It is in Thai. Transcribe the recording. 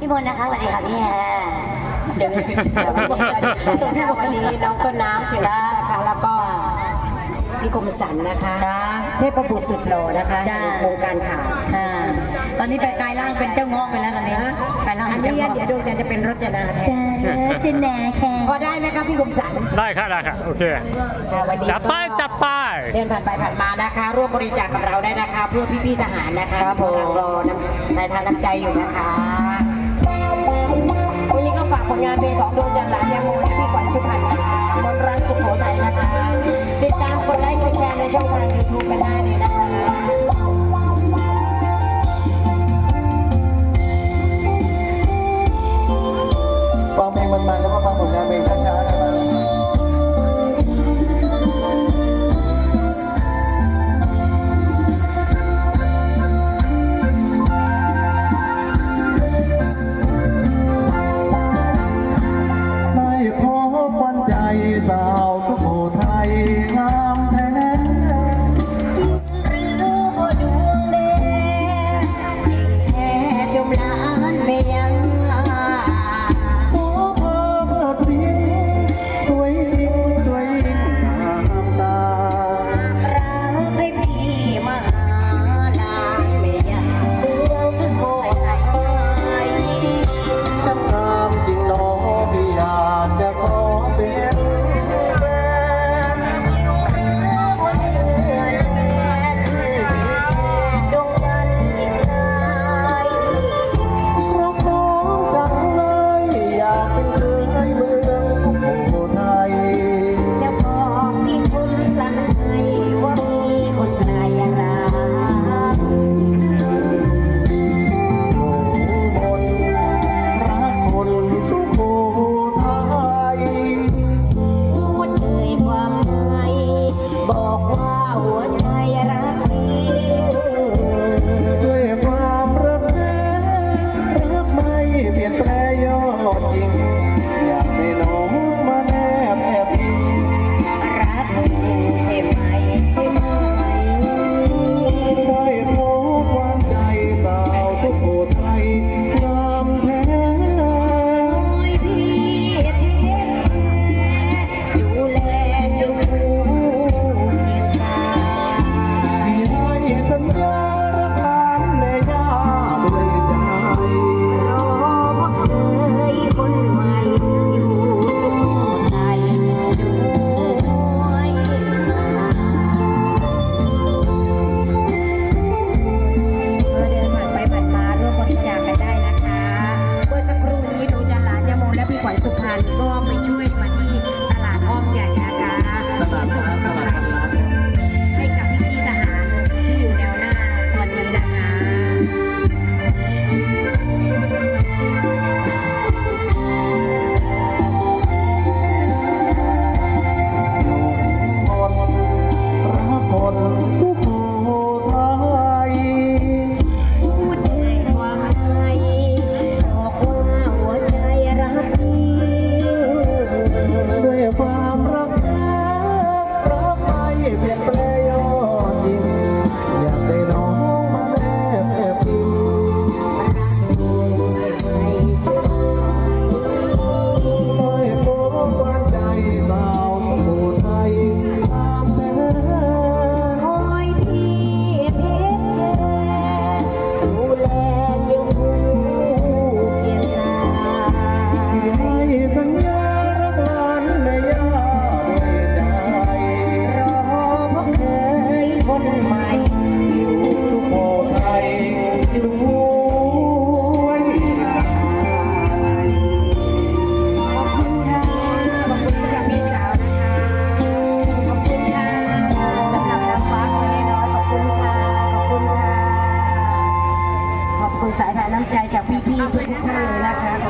พี่มนต์นะคะสวัสดีค่ะพี่แฮเดี๋ยววันนี้น้องต้นน้ำเชิญนะคะแล้วก็พี่กรมสันนะคะครับเทพบุตรสุดหล่อนะคะจ้า ในโครงการข่าวค่ะ ตอนนี้ไปกลายร่างเป็นเจ้าเงาะไปแล้วตอนนี้กลายร่างอัเป็นนนี้เจ้าเงาะเดี๋ยวดวงจันทร์จะเป็นรจนาแทนจ้าเจนแหน่แค่พอได้ไหมครับพี่กรมสันได้ค่ะได้ค่ะโอเค ค่ะวันนี้จับไปก็จับไปเดินผ่านไปผ่านมานะคะ ร่วมบริจาคกับเราได้นะคะ เพื่อพี่ๆทหารนะคะที่กำลังรอน้ำสายทานน้ำใจอยู่นะคะวันนี้ก็ฝาก ผลงานเพลงของดวงจันทร์หลานยาโมและพี่ขวัญสุพรรณนะคะมนรักสุโขทัยนะคะ ติดตามกดไลค์กดแชร์ในช่องทางยูทูบกันได้เลยนะคะฟังเพลงมันๆแล้วก็ฟังผลงานเพลง รั จากพี่ๆทุกๆท่านเลยนะคะ